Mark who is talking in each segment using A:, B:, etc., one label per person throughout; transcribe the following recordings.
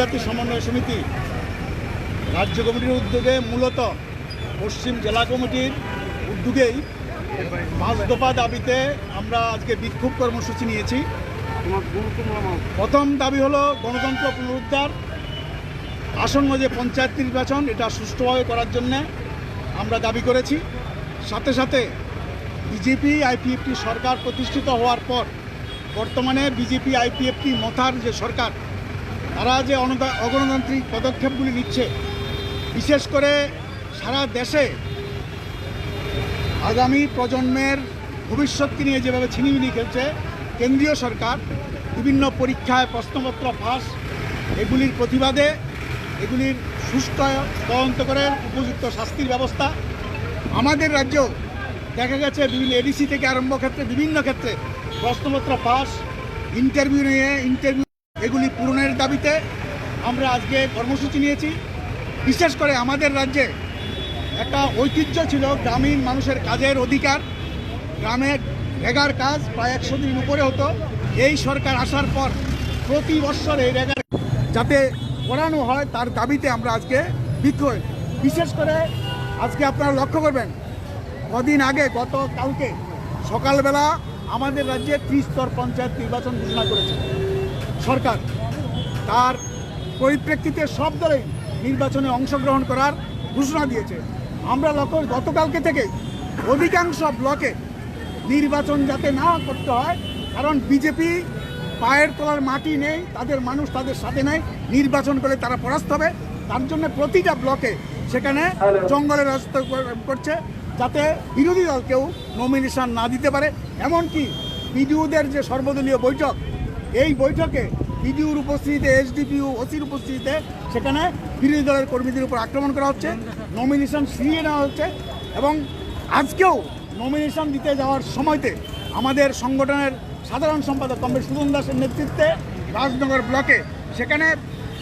A: জাতি সমন্বয় সমিতি রাজ্য কমিটির উদ্যোগে মূলত পশ্চিম জেলা কমিটির উদ্যোগেই পাঁচ দফা দাবিতে আমরা আজকে বিক্ষোভ কর্মসূচি নিয়েছি। প্রথম দাবি হলো গণতন্ত্র পুনরুদ্ধার। আসন্ন যে পঞ্চায়েত নির্বাচন, এটা সুষ্ঠুভাবে করার জন্যে আমরা দাবি করেছি। সাথে সাথে বিজেপি আইপিএফটি সরকার প্রতিষ্ঠিত হওয়ার পর বর্তমানে বিজেপি আইপিএফটি মথার যে সরকার তারা যে অগণতান্ত্রিক পদক্ষেপগুলি নিচ্ছে, বিশেষ করে সারা দেশে আগামী প্রজন্মের ভবিষ্যৎকে নিয়ে যেভাবে ছিনিমিনি খেলছে, কেন্দ্রীয় সরকার বিভিন্ন পরীক্ষায় প্রশ্নপত্র ফাঁস, এগুলির প্রতিবাদে এগুলির সুষ্ঠু তদন্ত করে উপযুক্ত শাস্তির ব্যবস্থা। আমাদের রাজ্যেও দেখা গেছে বিভিন্ন এডিসি থেকে আরম্ভ ক্ষেত্রে বিভিন্ন ক্ষেত্রে প্রশ্নপত্র পাস ইন্টারভিউ নিয়ে ইন্টারভিউ এগুলি পূরণের দাবিতে আমরা আজকে কর্মসূচি নিয়েছি। বিশেষ করে আমাদের রাজ্যে একটা ঐতিহ্য ছিল গ্রামীণ মানুষের কাজের অধিকার। গ্রামের রেগার কাজ প্রায় একশো দিন উপরে হতো। এই সরকার আসার পর প্রতি বছর এই রেগার যাতে করানো হয়, তার দাবিতে আমরা আজকে বিক্ষোভ বিশেষ করে আজকে আপনারা লক্ষ্য করবেন, কদিন আগে গত কালকে সকালবেলা আমাদের রাজ্যে ত্রিস্তর পঞ্চায়েত নির্বাচন ঘোষণা করেছে সরকার। তার পরিপ্রেক্ষিতে সব দলেই নির্বাচনে অংশগ্রহণ করার ঘোষণা দিয়েছে। আমরা লক্ষ্য গতকালকে থেকে অধিকাংশ ব্লকে নির্বাচন যাতে না করতে হয়, কারণ বিজেপি পায়ের তলার মাটি নেই, তাদের মানুষ তাদের সাথে নেই, নির্বাচন করে তারা পরাস্ত হবে। তার জন্য প্রতিটা ব্লকে সেখানে জঙ্গলের রাস্তা করছে যাতে বিরোধী দল কেউ নমিনেশন না দিতে পারে। এমনকি বিডিওদের যে সর্বদলীয় বৈঠক, এই বৈঠকে বিডিওর উপস্থিতিতে এসডিপিউ ওসির উপস্থিতিতে সেখানে বিরোধী দলের কর্মীদের উপর আক্রমণ করা হচ্ছে নমিনেশন ফিরিয়ে নেওয়া হচ্ছে এবং আজকেও নমিনেশন দিতে যাওয়ার সময়তে আমাদের সংগঠনের সাধারণ সম্পাদক কমরেড সুদন দাসের নেতৃত্বে রাজনগর ব্লকে সেখানে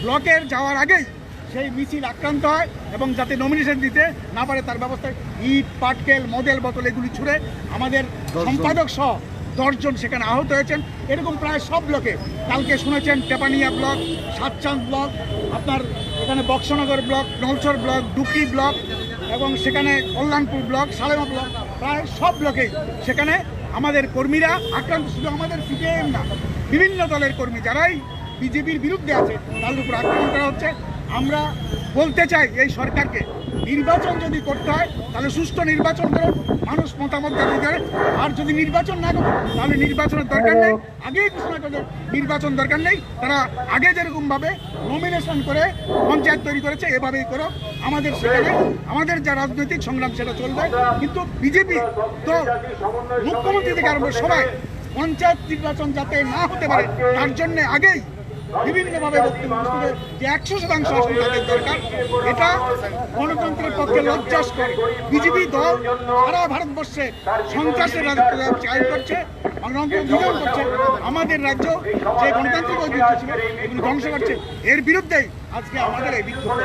A: ব্লকের যাওয়ার আগেই সেই মিছিল আক্রান্ত হয় এবং যাতে নমিনেশন দিতে না পারে তার ব্যবস্থায় ইট পাটকেল মডেল বোতল এগুলি ছুঁড়ে আমাদের সম্পাদক সহ দশজন সেখানে আহত হয়েছেন। এরকম প্রায় সব ব্লকে। কালকে শুনেছেন টেপানিয়া ব্লক, সাতচাঁদ ব্লক, আপনার এখানে Boxanagar block, Nalchar block, Dukli block এবং সেখানে কল্যাণপুর ব্লক, সালেমা ব্লক। প্রায় সব ব্লকেই সেখানে আমাদের কর্মীরা আক্রান্ত। শুধু আমাদের সিপিআইএম না, বিভিন্ন দলের কর্মী যারাই বিজেপির বিরুদ্ধে আছে, তাদের উপর আক্রমণ করা হচ্ছে। আমরা বলতে চাই এই সরকারকে, নির্বাচন যদি করতে হয়, তাহলে সুষ্ঠু নির্বাচন করুন, মানুষ মতামত দাবি আর যদি নির্বাচন না করুন, তাহলে নির্বাচনের দরকার নেই। আগেই ঘোষণা করে নির্বাচন দরকার নেই। তারা আগে যেরকমভাবে নমিনেশন করে, পঞ্চায়েত তৈরি করেছে, এভাবেই করো আমাদের সেখানে, আমাদের যা রাজনৈতিক সংগ্রাম, সেটা চলবে। কিন্তু বিজেপি তো মুখ্যমন্ত্রী থেকে আরম্ভ সবাই পঞ্চায়েত নির্বাচন যাতে না হতে পারে, তার জন্য আগেই বিভিন্নভাবে বক্তব্য যে একশো শতাংশ আসন তাদের দরকার, এটা গণতন্ত্রের পক্ষে লজ্জাস করে বিজেপি দল সারা ভারতবর্ষে সন্ত্রাসের রাজত্ব চায় করছে করছে। আমাদের রাজ্য যে গণতান্ত্রিক ঐতিহ্য ছিল, এগুলো ধ্বংস করছে। এর বিরুদ্ধেই আজকে আমাদের এই বিক্ষোভ।